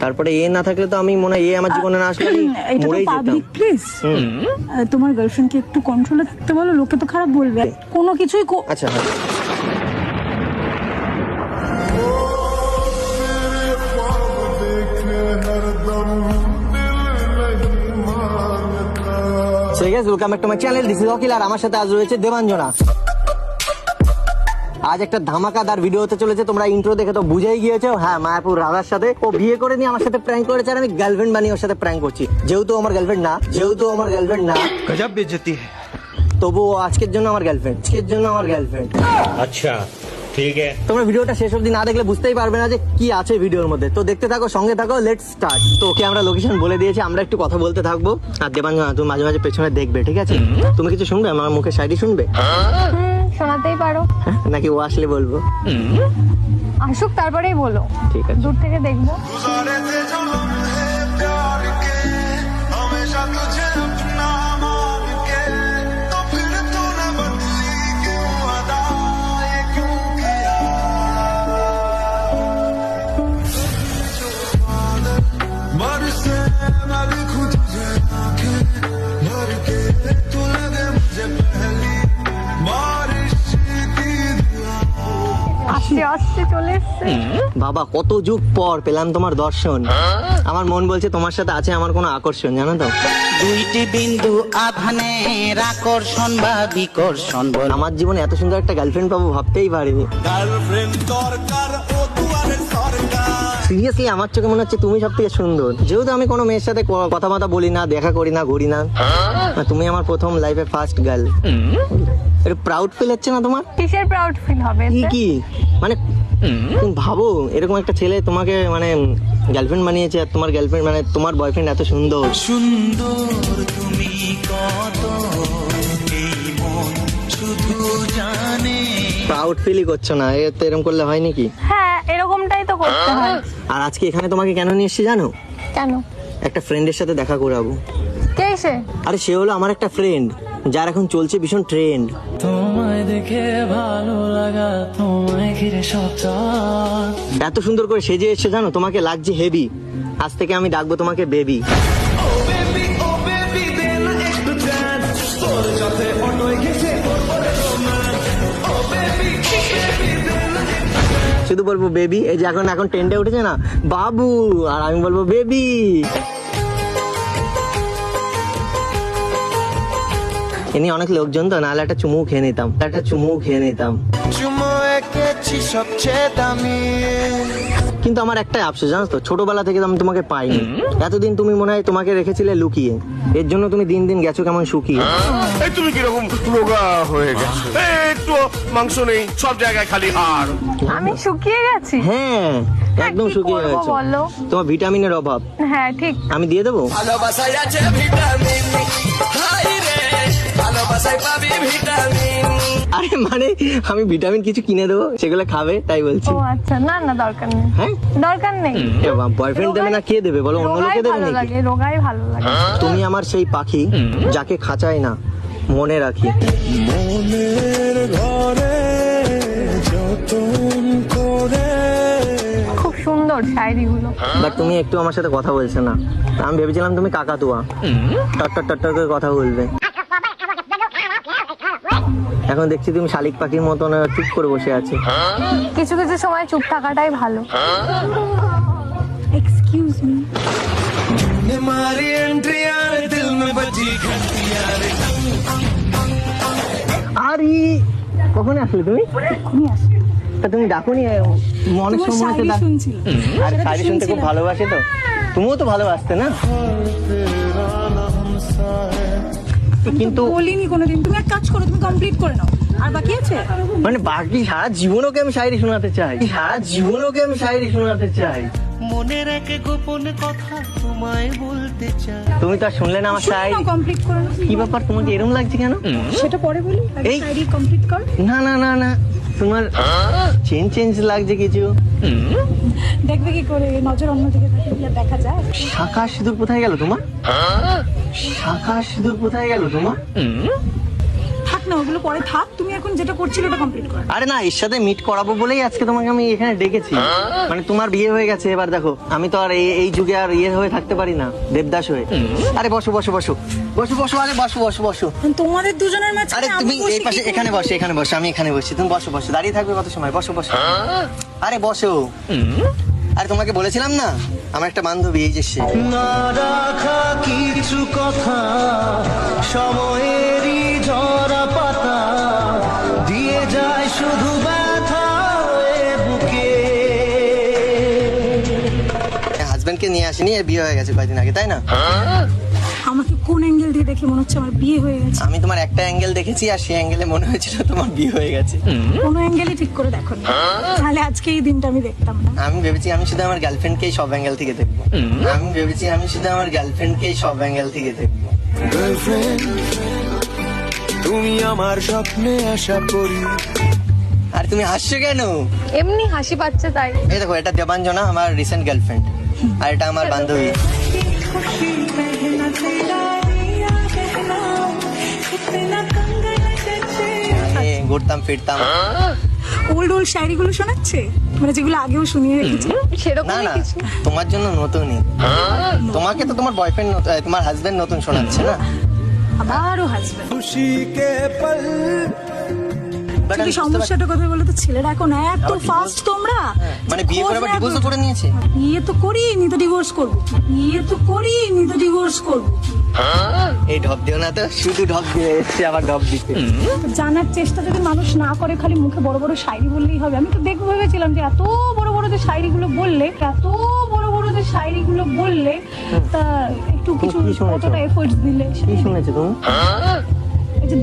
তারপরে এ না থাকলে তো আমি মনে হয় এ আমার জীবনে না আসলে আমি এটা তো মরেই যেতাম। পাবলিক প্লেস তোমার গার্লফ্রেন্ডকে একটু কন্ট্রোলে থাকতে বলো লোকে তো খারাপ বলবে। কোনো কিছুই কো- আচ্ছা হ্যাঁ। So guys welcome back to my channel this is Akil আর আমার সাথে আজ রয়েছে দেবাঞ্জনা। আজ একটা ধামাকাদার ভিডিও হতে চলেছে তোমরা ইন্ট্রো দেখে তো বুঝেই গিয়েছো। হ্যাঁ মায়াপুর রাধার সাথে। ও বিয়ে করে নিয়ে আমার সাথে প্র্যাঙ্ক করেছে আর আমি গার্লফ্রেন্ড বানিয়ে ওর সাথে প্র্যাঙ্ক করছি। যেহেতু আমার গার্লফ্রেন্ড না যেহেতু আমার গার্লফ্রেন্ড না গজব বেজতি তবু আজকের জন্য আমার গার্লফ্রেন্ড আজকের জন্য আমার গার্লফ্রেন্ড আচ্ছা ঠিক আছে। তোমরা ভিডিওটা শেষ অবধি না দেখলে বুঝতেই পারবে না যে কি আছে ভিডিওর মধ্যে। তো দেখতে থাকো সঙ্গে থাকো লেটস স্টার্ট তো ওকে আমরা লোকেশন বলে দিয়েছি আমরা একটু কথা বলতে থাকব। আর দেবাঞ্জনা তুমি মাঝে মাঝে পেছনে দেখবে ঠিক আছে? তুমি কিছু শুনবে? আমার মুখে সাইডি শুনবে? হ্যাঁ, শোনাতেই পারো। নাকি ও আসলে বলব। আসুক তারপরেই বলো। ঠিক আছে। দূর থেকে দেখব। চলে এসছে। বাবা কত যুগ পর পেলাম তোমার দর্শন। আমার মন বলছে তোমার সাথে আছে আমার কোনো আকর্ষণ জানো তো? দুইটি বিন্দু আধানের আকর্ষণ বা বিকর্ষণ বল। আমার জীবনে এত সুন্দর একটা গার্লফ্রেন্ড পাবো ভাবতেই পারিনি। গার্লফ্রেন্ড দরকার ও দুয়ারে সরকার। সিরিয়াসলি আমার চোখে মনে হচ্ছে তুমি সব থেকে সুন্দর। যেহেতু আমি কোনো মেয়ের সাথে ক- কথা বাতা বলি না দেখা করি না ঘুরি না। তুমি আমার প্রথম লাইফে ফার্স্ট গার্ল একটু প্রাউড ফিল হচ্ছে না তোমার? কিসের প্রাউড ফিল হবে? কি? মানে ভাবো এরকম একটা ছেলে তোমাকে মানে গার্লফ্রেন্ড বানিয়েছে আর তোমার গার্লফ্রেন্ড মানে তোমার বয়ফ্রেন্ড এত সুন্দর। সুন্দর তুমি কত এই মন শুধু জানে। প্রাউড ফিলই করছ না এ তো এরকম করলে হয় নাকি? হ্যাঁ এরকমটাই তো করতে হয়। আর আজকে এখানে তোমাকে কেন নিয়ে এসেছি জানো? কেন? একটা ফ্রেন্ডের সাথে দেখা করাবো। কে সে আরে সে হলো আমার একটা ফ্রেন্ড যার এখন চলছে ভীষণ ট্রেন্ড তোমায় দেখে ভালো লাগা তোমায় ঘিরে সব এত সুন্দর করে সেজে এসে জানো? তোমাকে লাগছে হেভি আজ থেকে আমি ডাকবো তোমাকে বেবি শুধু বলব বেবি এই যে এখন এখন টেন্টে উঠেছে না? বাবু আর আমি বলব বেবি এমনি অনেক লোকজন তো নাহলে একটা চুমু খেয়ে নিতাম। একটা চুমু খেয়ে নিতাম। চুমু এঁকেছি সবচেয়ে দামি। কিন্তু আমার একটাই আফসোস জানো তো ছোটবেলা থেকে তো আমি তোমাকে পাইনি। এতদিন তুমি মনে হয় তোমাকে রেখেছিলে লুকিয়ে। এর জন্য তুমি দিন দিন গেছো কেমন শুকিয়ে। এই তুমি কীরকম রোগা হয়ে গেছো? এই, একটু মাংস নেই সব জায়গায় খালি হাড়। আমি শুকিয়ে গেছি? হ্যাঁ একদম কি শুকিয়ে গেছো। বলো? তোমার ভিটামিনের অভাব। হ্যাঁ ঠিক। আমি দিয়ে দেবো? ভালোবাসায় আছে ভিটামিন। ভালোবাসায় পাবি ভিটামিন আরে মানে আমি ভিটামিন কিছু কিনে দেবো সেগুলো খাবে তাই বলছি। ও আচ্ছা না না দরকার নেই। হ্যাঁ? দরকার নেই। বয়ফ্রেন্ড দেবে না কে দেবে বলো অন্য লোকে দেবে নাকি? লাগে রোগাই ভালো লাগে। তুমি আমার সেই পাখি যাকে খাঁচাই না মনে রাখি। মনের ঘরে যতন করে। খুব সুন্দর শায়রি গুলো বাট তুমি একটু আমার সাথে কথা বলছো না। আমি ভেবেছিলাম তুমি কাকাতুয়া। টট্টর টট্টর করে কথা বলবে। এখন দেখছি তুমি শালিক পাখির মতন চুপ করে বসে আছে কিছু কিছু সময় চুপ থাকাটাই ভালো এক্সকিউজ মি ने मारी एंट्री आए दिल में बजी घंटियां रे আরে কখন আসলে তুমি এক্ষুনি আসবে তা তুমি ডাকুনি মনের তোমার সময় তো শায়রি ডাক- শুনছিল আরে সেটা তো শাড়ি শুনতে খুব শুনছিলাম। ভালোবাসে তো তুমিও তো ভালোবাসতে না কিন্তু বলিনি কোনোদিন। তুমি এক কাজ করো তুমি কমপ্লিট করে নাও। আর বাকি আছে? মানে বাকি সারা জীবনকে আমি শায়রি শোনাতে চাই। সারা জীবনকে আমি শায়রি শোনাতে চাই। মনের এক গোপন কথা তোমায় বলতে চাই। তুমি তো আর শুনলে না আমার শুনে শায়রি কমপ্লিট করে নাও। কি ব্যাপার তোমাকে এরম লাগছে কেন? সেটা পরে বলি। এই। শায়রি কমপ্লিট কর। না না না না। তোমার চেঞ্জ চেঞ্জ লাগছে কিছু। দেখবে কি করে নজর অন্যদিকে থাকে দেখা যায়? শাখা সিঁদুর কোথায় গেল তোমার? শাখা সিঁদুর কোথায় গেল তোমার? থাক না ওগুলো পরে থাক। তুমি এখন যেটা করছিলে ওটা কমপ্লিট করো। আরে না এর সাথে মিট করাবো বলেই আজকে তোমাকে আমি এখানে ডেকেছি। মানে তোমার বিয়ে হয়ে গেছে এবার দেখো আমি তো আর এই- এই যুগে আর ইয়ে হয়ে থাকতে পারি না দেবদাস হয়ে। আরে বসো বসো বসো। বসো বসো আরে বসো বসো বসো। তোমাদের দুজনের আরে মাঝখানে আমি তুমি বসে এই কি পাশে করব? এখানে বসো এখানে বসো আমি এখানে বসছি। তুমি বসো বসো। দাঁড়িয়ে থাকবে কত সময়? বসো বসো। আরে বসো। আরে তোমাকে বলেছিলাম না আমার একটা বান্ধবী এই যে সে। না রাখা কিছু কথা সময়েরই জরা পাতা দিয়ে যায় শুধু ব্যথা বুকে। হাজবেন্ডকে নিয়ে আসিনি বিয়ে হয়ে গেছে কয়েকদিন আগে তাই না? কোন অ্যাঙ্গেল দিয়ে দেখে মনে হচ্ছে আমার বিয়ে হয়ে গেছে। আমি তোমার একটা অ্যাঙ্গেল দেখেছি আর সেই অ্যাঙ্গেলে মনে হয়েছিল তোমার বিয়ে হয়ে গেছে। কোনো অ্যাঙ্গেলই ঠিক করে দেখো তাহলে আজকে এই দিনটা আমি দেখতাম না। আমি ভেবেছি আমি শুধু আমার গার্লফ্রেন্ডকেই সব অ্যাঙ্গেল থেকে দেখব। আমি ভেবেছি আমি শুধু আমার গার্লফ্রেন্ডকেই সব অ্যাঙ্গেল থেকে দেখব। তুমি আমার স্বপ্নে আসা করি। আর তুমি হাসছো কেন? এমনি হাসি পাচ্ছে তাই। এই দেখো এটা দেবাঞ্জনা আমার রিসেন্ট গার্লফ্রেন্ড আর এটা আমার বান্ধবী। ঘুরতাম ফিরতাম। ওল্ড ওল্ড শায়রিগুলো শোনাচ্ছে? মানে যেগুলো আগেও শুনিয়ে রেখেছি। না না তোমার জন্য নতুনই তোমাকে তো তোমার বয়ফ্রেন্ড তোমার হাজবেন্ড নতুন শোনাচ্ছে না? আবারও হাসবেন খুশি কে পল? কিন্তু সমস্যাটা কথা বলো তো ছেলেরা এখন এত ফাস্ট তোমরা? মানে বিয়ে করে আবার রাখো। করে নিয়েছে? বিয়ে তো করিনি তো ডিভোর্স করব। বিয়ে তো করিনি তো ডিভোর্স করব। এই ঢপ দিও না তো শুধু ঢপ দিয়ে এসছে আবার ঢপ দিতে। জানার চেষ্টা যদি মানুষ না করে খালি মুখে বড় বড় শায়রি বললেই হবে। আমি তো দেখব ভেবেছিলাম যে এত বড় বড় যে শায়রিগুলো বললে এত বড় বড় যে শায়রিগুলো বললে তা একটু কিছু? কতটা এফোর্টস দিলে কি শুনেছো তুমি?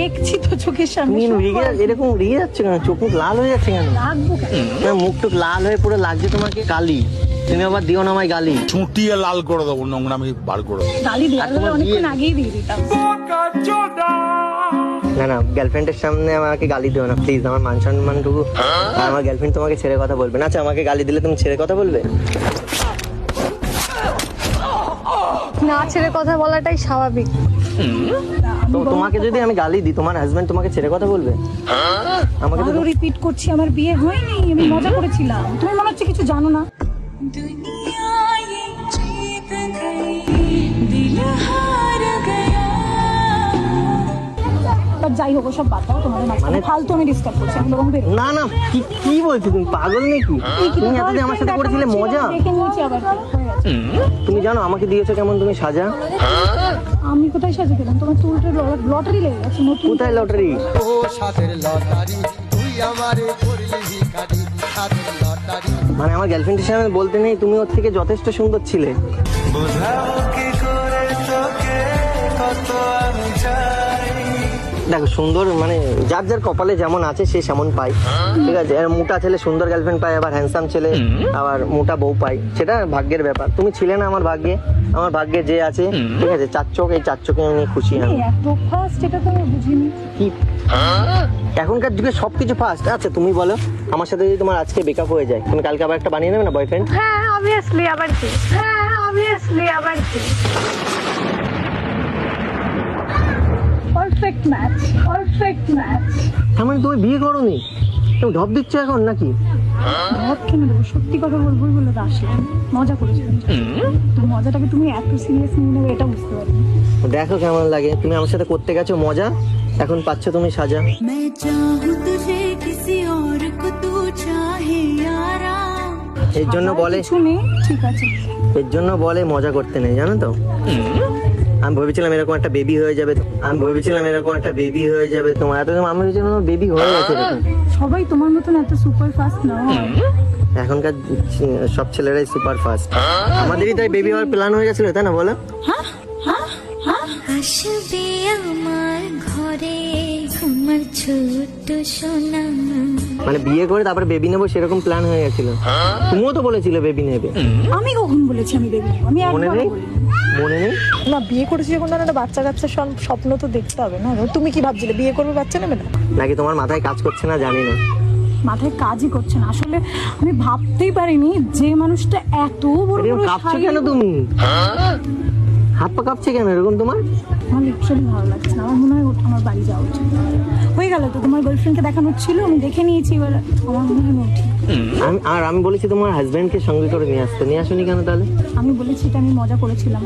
দেখছি তো চোখের সামনে এরকম রেগে যাচ্ছে কেন? চোখ মুখ লাল হয়ে যাচ্ছে কেন? কেন? মুখ টুক লাল হয়ে পুরো লাগছে তোমাকে গালি তুমি আবার দিও না আমায় গালি। চুটিয়ে লাল করে দেবো নোংরামি বার করে দেবো। গালি দেওয়ার হলে অনেকক্ষণ আগেই দিয়ে দিতাম। না না গার্লফ্রেন্ডের সামনে আমাকে গালি দিও না প্লিজ আমার মান সম্মানটুকু আর আমার গার্লফ্রেন্ড তোমাকে ছেড়ে কথা বলবে। না আচ্ছা আমাকে গালি দিলে তুমি ছেড়ে কথা বলবে? না ছেড়ে কথা বলাটাই স্বাভাবিক। তো তোমাকে যদি আমি গালি দিই তোমার হাজবেন্ড তোমাকে ছেড়ে কথা বলবে? আমাকে তো রিপিট করছি আমার বিয়ে হয়নি আমি মজা করেছিলাম। তুমি মনে হচ্ছে কিছু জানো না? যাই হোক সব বাদ দাও তোমাদের মানে- ফালতু আমি ডিস্টার্ব করছি আমি বরং বেরো না না কি কি বলছো তুমি? পাগল নাকি? তুমি এতদিন আমার সাথে করেছিলে? মজা? দেখে নিয়েছি আবার। তুমি জানো আমাকে দিয়েছ কেমন তুমি সাজা? আমি কোথায় সাজে দিলাম তোমার চুলটা লটারি লেগে গেছে নতুন কোথায় লটারি? ও সাথের লটারি তুই আমারে করলি ভিখারি। লটারি মানে আমার গার্লফ্রেন্ড হিসেবে বলতে নেই তুমি ওর থেকে যথেষ্ট সুন্দর ছিলে। দেখো সুন্দর মানে যার যার কপালে যেমন আছে সে সেমন পায়। ঠিক আছে? আর মোটা ছেলে সুন্দর গার্লফ্রেন্ড পায় আবার হ্যান্ডসাম ছেলে আবার মোটা বউ পায়। সেটা ভাগ্যের ব্যাপার। তুমি ছিলে না আমার ভাগ্যে। আমার ভাগ্যে যে আছে ঠিক আছে? চার চোখ এই চার চোখে আমি খুশি আমি। এত ফাস্ট এটা তো বুঝিনি। কি? এখনকার যুগে সবকিছু ফাস্ট আচ্ছা তুমি বলো আমার সাথে যদি তোমার আজকে বেকআপ হয়ে যায় তুমি কালকে আবার একটা বানিয়ে নেবে না বয়ফ্রেন্ড হ্যাঁ অবভিয়াসলি আবার কি? হ্যাঁ অবভিয়াসলি আবার কি? পারফেক্ট ম্যাচ পারফেক্ট ম্যাচ তার মানে তুমি বিয়ে করোনি? তুমি ঢপ দিচ্ছ এখন নাকি? সত্যি কথা বলে তো আসলাম মজা তো মজাটাকে তুমি এত সিরিয়াস নিয়ে নেবে এটা বুঝতে দেখো কেমন লাগে। তুমি আমার সাথে করতে গেছো মজা এখন পাচ্ছ তুমি সাজা। এর জন্য বলে শুনি ঠিক আছে। এর জন্য বলে মজা করতে নেই জানো তো? আমি ভেবেছিলাম এরকম একটা বেবি হয়ে যাবে আমি ভেবেছিলাম এরকম একটা বেবি হয়ে যাবে তোমার এত আমি ভেবেছিলাম বেবি হয়ে গেছে সবাই তোমার মতন এত সুপার ফাস্ট না। এখনকার সব ছেলেরাই সুপার ফাস্ট আমাদেরই তাই বেবি হওয়ার প্ল্যান হয়ে গেছিল তাই না বলো? আসবে আমার ঘরে। আমার ছোট্ট সোনা মানে বিয়ে করে তারপরে বেবি নেব সেরকম প্ল্যান হয়ে গেছিল। তুমিও তো বলেছিলে বেবি নেবে। আমি কখন বলেছি আমি বেবি আমি মনে নেই? মনে নেই? না বিয়ে করেছি যখন না একটা বাচ্চা কাচ্চা সব- স্বপ্ন তো দেখতে হবে না? তুমি কি ভাবছিলে? বিয়ে করবে বাচ্চা নেবে না? নাকি তোমার মাথায় কাজ করছে না? জানি না। মাথায় কাজই করছে না। আসলে আমি ভাবতেই পারিনি যে মানুষটা এত বড় কাঁপছো কেন তুমি? হাত পা কাঁপছে কেন এরকম তোমার? আমার লিটারালি ভালো লাগছে না। আমার মনে হয় আমার বাড়ি যাওয়া উচিত। হয়ে গেল তো তোমার গার্লফ্রেন্ডকে দেখানো ছিল? আমি দেখে নিয়েছি এবার। আমার মনে হয় উঠি আমি আর আমি বলেছি তোমার হাজবেন্ডকে সঙ্গে করে নিয়ে আসতে। নিয়ে আসুনি কেন তাহলে? আমি বলেছি এটা আমি মজা করেছিলাম।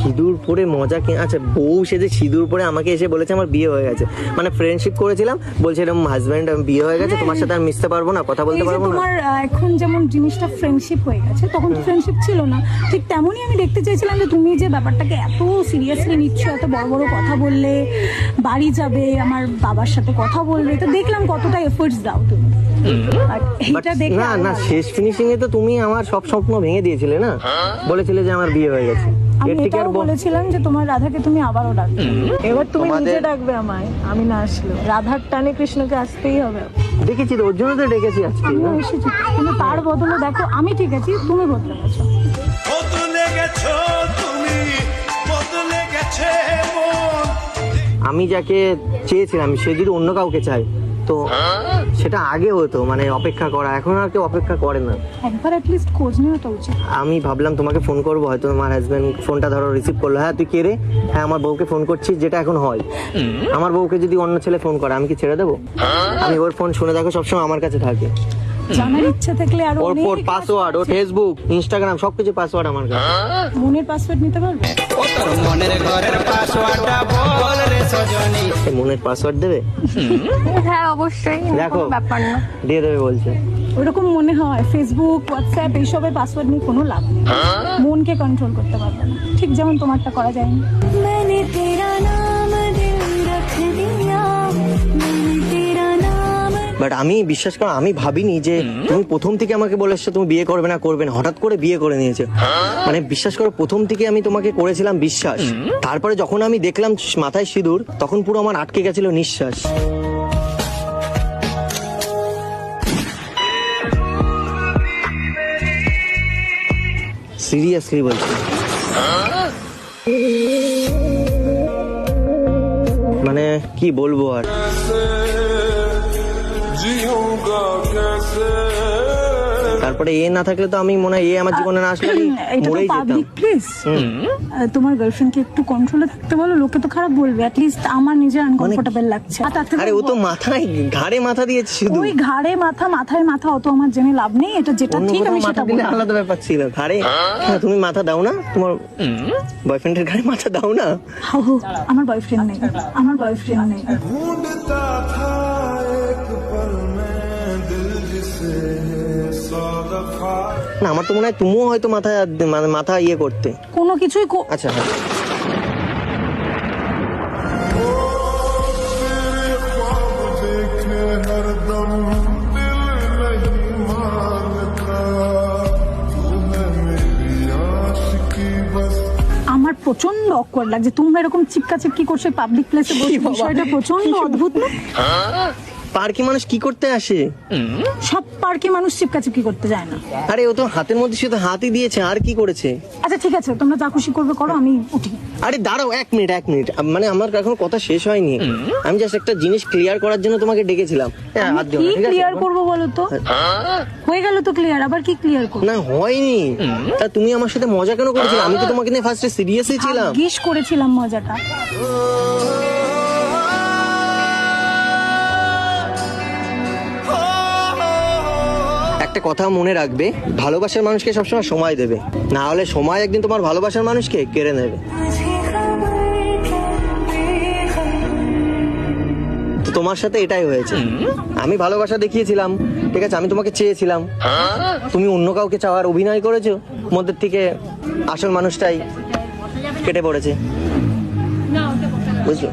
সিঁদুর পরে মজা কি আচ্ছা বউ সেজে সিঁদুর পরে আমাকে এসে বলেছে আমার বিয়ে হয়ে গেছে। মানে ফ্রেন্ডশিপ করেছিলাম বলছে এরকম হাজব্যান্ড বিয়ে হয়ে গেছে তোমার সাথে আর মিশতে পারব না কথা বলতে পারব না। তোমার এখন যেমন জিনিসটা ফ্রেন্ডশিপ হয়ে গেছে তখন তো ফ্রেন্ডশিপ ছিল না। ঠিক তেমনই আমি দেখতে চেয়েছিলাম যে তুমি যে ব্যাপারটাকে এত সিরিয়াসলি নিচ্ছ এত বড় বড় কথা বললে বাড়ি যাবে আমার বাবার সাথে কথা বলবে তো দেখলাম কতটা এফোর্টস দাও তুমি। আর But এটা দেখে না না শেষ ফিনিশিং এ তো তুমি আমার সব স্বপ্ন ভেঙে দিয়েছিলে না? বলেছিলে যে আমার বিয়ে হয়ে গেছে। আমি এটাও বলেছিলাম যে তোমার রাধাকে তুমি আবারও ডাকবে। এবার তুমি তোমাদের- নিজে ডাকবে আমায়। আমি না আসলে রাধার টানে কৃষ্ণকে আসতেই হবে। দেখেছি তো ওর জন্য তো ডেকেছি আজকে। আমিও এসেছি। কিন্তু তার বদলে দেখো আমি ঠিক আছি তুমি বদলে গেছো। বদলে গেছো তুমি বদলে গেছে আমি যাকে চেয়েছিলাম সে যদি অন্য কাউকে চায় তো সেটা আগে হতো মানে অপেক্ষা করা। এখন আর কেউ অপেক্ষা করে না। একবার অ্যাটলিস্ট খোঁজ নেওয়াটা উচিত। আমি ভাবলাম তোমাকে ফোন করব হয়তো তোমার হাজবেন্ড ফোনটা ধরো রিসিভ করল। হ্যাঁ তুই কে রে? হ্যাঁ আমার বউকে ফোন করছি যেটা এখন হয়। আমার বউকে যদি অন্য ছেলে ফোন করে আমি কি ছেড়ে দেবো? আমি ওর ফোন শুনে দেখো সবসময় আমার কাছে থাকে। জানার ইচ্ছা থাকলে আর ওর ওর পাসওয়ার্ড ও ফেসবুক ইনস্টাগ্রাম সবকিছু পাসওয়ার্ড আমার কাছে। মনের পাসওয়ার্ড নিতে পারবে? ও তোর মনের ঘরের পাসওয়ার্ডটা বল রে সজনি। মনের পাসওয়ার্ড দেবে? হ্যাঁ অবশ্যই দেখো ব্যাপার না। দিয়ে দেবে বলছে। ওরকম মনে হয় ফেসবুক হোয়াটসঅ্যাপ এইসবের পাসওয়ার্ড নিয়ে কোনো লাভ নেই। মনকে কন্ট্রোল করতে পারবে না। ঠিক যেমন তোমারটা করা যায়নি। মানে বাট আমি বিশ্বাস করো আমি ভাবিনি যে তুমি প্রথম থেকে আমাকে বলে এসছো তুমি বিয়ে করবে না করবে না। হঠাৎ করে বিয়ে করে নিয়েছে। মানে বিশ্বাস করো প্রথম থেকে আমি তোমাকে করেছিলাম বিশ্বাস। তারপরে যখন আমি দেখলাম মাথায় সিঁদুর তখন পুরো আমার আটকে গেছিল নিঃশ্বাস। সিরিয়াসলি বলছি। মানে কি বলব আর? তারপরে এ না থাকলে তো আমি মনে হয় এ আমার জীবনে না আসলে আমি মরেই পাবলিক যেতাম তোমার গার্লফ্রেন্ডকে একটু কন্ট্রোলে থাকতে বলো লোকে তো খারাপ বলবে। অ্যাট লিস্ট আমার নিজে আনকমফোর্টেবল মানে লাগছে। আরে ও তো মাথায় ঘাড়ে মাথা দিয়েছে শুধু। ওই ঘাড়ে মাথা মাথায় মাথা অত আমার জেনে লাভ নেই। এটা যেটা ঠিক আমি মাথা সেটা বলি আলাদা ব্যাপার ছিল ঘাড়ে। হ্যাঁ, তুমি মাথা দাও না তোমার বয়ফ্রেন্ডের ঘাড়ে মাথা দাও না। আমার বয়ফ্রেন্ড নেই। আমার বয়ফ্রেন্ড নেই। ভুলতা না আমার তো মনে হয় তুমিও হয়তো মাথা মাথা ইয়ে করতে। কোনো কিছুই আচ্ছা হ্যাঁ। আমার প্রচণ্ড অকওয়ার্ড লাগছে। তোমরা এরকম চিপকা চিপকি করছ পাবলিক প্লেসে বসে বিষয়টা প্রচণ্ড অদ্ভুত না? হ্যাঁ? পার্কে মানুষ কি করতে আসে? সব পার্কে মানুষ চিপকা চিপকি করতে যায় না। আরে ও তো হাতের মধ্যে শুধু হাতই দিয়েছে আর কি করেছে? আচ্ছা ঠিক আছে তোমরা যা খুশি করবে করো আমি উঠি। আরে দাঁড়াও এক মিনিট এক মিনিট। মানে আমার এখন কথা শেষ হয়নি। আমি জাস্ট একটা জিনিস ক্লিয়ার করার জন্য তোমাকে ডেকেছিলাম। হ্যাঁ, হাত দিও না, কি ঠিক আছে? ক্লিয়ার করব বলো তো? হয়ে। গেল তো ক্লিয়ার আবার কি ক্লিয়ার করব? না হয়নি। তা তুমি আমার সাথে মজা কেন করেছিলে? আমি তো তোমাকে নিয়ে ফার্স্টে সিরিয়াসই ছিলাম। গিস করেছিলাম মজাটা। একটা কথা মনে রাখবে ভালোবাসার মানুষকে সবসময় সময় দেবে। না হলে সময় একদিন তোমার ভালোবাসার মানুষকে কেড়ে নেবে। তো তোমার সাথে এটাই হয়েছে। আমি ভালোবাসা দেখিয়েছিলাম ঠিক আছে আমি তোমাকে চেয়েছিলাম। তুমি অন্য কাউকে চাওয়ার অভিনয় করেছ মধ্যে থেকে আসল মানুষটাই কেটে পড়েছে। বুঝলো?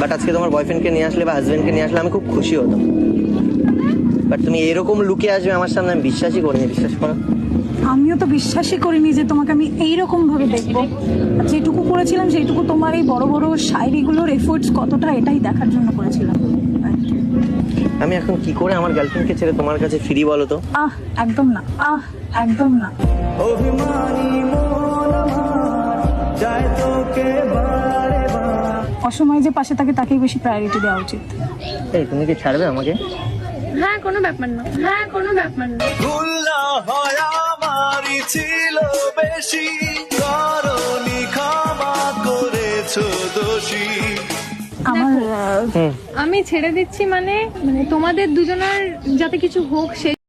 বাট আজকে তোমার বয়ফ্রেন্ডকে নিয়ে আসলে বা হাজবেন্ডকে নিয়ে আসলে আমি খুব খুশি হতাম। বাট তুমি এরকম লুকে আসবে আমার সামনে আমি বিশ্বাসই করিনি বিশ্বাস করো। আমিও তো বিশ্বাসই করিনি যে তোমাকে আমি এইরকম ভাবে দেখব। আর যেটুকু করেছিলাম সেইটুকু তোমার এই বড় বড় শায়রিগুলোর এফোর্টস কতটা এটাই দেখার জন্য করেছিলাম। আমি এখন কি করে আমার গার্লফ্রেন্ডকে ছেড়ে তোমার কাছে ফিরি বলো তো? আহ একদম না আহ একদম না। অসময়ে যে পাশে থাকে তাকেই বেশি প্রায়োরিটি দেওয়া উচিত। এই তুমি কি ছাড়বে আমাকে? হ্যাঁ কোনো ব্যাপার না। হ্যাঁ কোনো ব্যাপার না। ভুল হয় আমারই ছিল বেশি। করনি ক্ষমা করেছ দোষী। আমার আমি ছেড়ে দিচ্ছি মানে মানে তোমাদের দুজনের যাতে কিছু হোক সেই